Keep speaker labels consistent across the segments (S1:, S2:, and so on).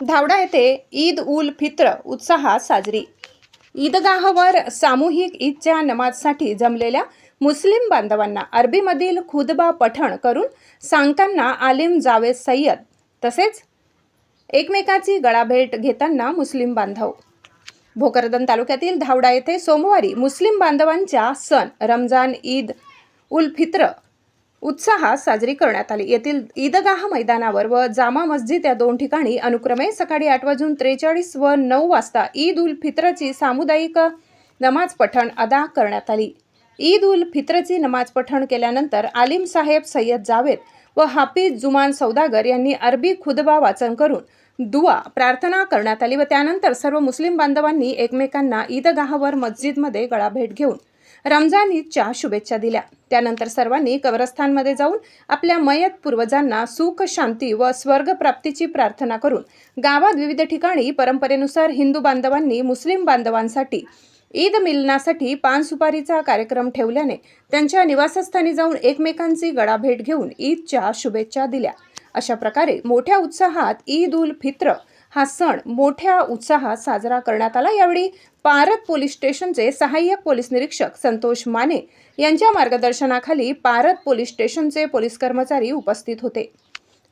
S1: धावडा येथे ईद उल फित्र उत्साहात साजरी. ईदगाहवर सामूहिक ईदच्या नमाजसाठी जमलेल्या मुस्लिम बांधवांना अरबीमधील खुदबा पठण करून सांगताना आलिम जावेद सय्यद तसेच एकमेकाची गळाभेट घेताना मुस्लिम बांधव. भोकरदन तालुक्यातील धावडा येथे सोमवारी मुस्लिम बांधवांच्या सण रमजान ईद उल फित्र उत्साहात साजरी करण्यात आली. येथील ईदगाह मैदानावर व जामा मस्जिद या दोन ठिकाणी अनुक्रमे सकाळी आठ वाजून त्रेचाळीस व नऊ वाजता ईद उल फित्रची सामुदायिक नमाज पठण अदा करण्यात आली. ईद उल फित्रची नमाज पठण केल्यानंतर आलिम साहेब सय्यद जावेद व हाफिज जुमान सौदागर यांनी अरबी खुदबा वाचन करून दुवा प्रार्थना करण्यात आली व त्यानंतर सर्व मुस्लिम बांधवांनी एकमेकांना ईदगाहवर मस्जिदमध्ये गळाभेट घेऊन रमजान ईदच्या शुभेच्छा दिल्या. त्यानंतर सर्वांनी कब्रस्थानमध्ये जाऊन आपल्या मयत पूर्वजांना सुख शांती व स्वर्गप्राप्तीची प्रार्थना करून गावात विविध ठिकाणी परंपरेनुसार हिंदू बांधवांनी मुस्लिम बांधवांसाठी ईद मिलनासाठी पान सुपारीचा कार्यक्रम ठेवल्याने त्यांच्या निवासस्थानी जाऊन एकमेकांची गळाभेट घेऊन ईदच्या शुभेच्छा दिल्या. अशा प्रकारे मोठ्या उत्साहात ईद उल फित्र हा सण मोठ्या उत्साहात साजरा करण्यात आला. यावेळी पारत पोलीस स्टेशनचे सहाय्यक पोलीस निरीक्षक संतोष माने यांच्या मार्गदर्शनाखाली पारत पोलीस स्टेशनचे पोलीस कर्मचारी उपस्थित होते.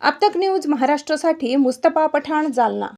S1: आपतक न्यूज महाराष्ट्रासाठी मुस्तफा पठाण जालना.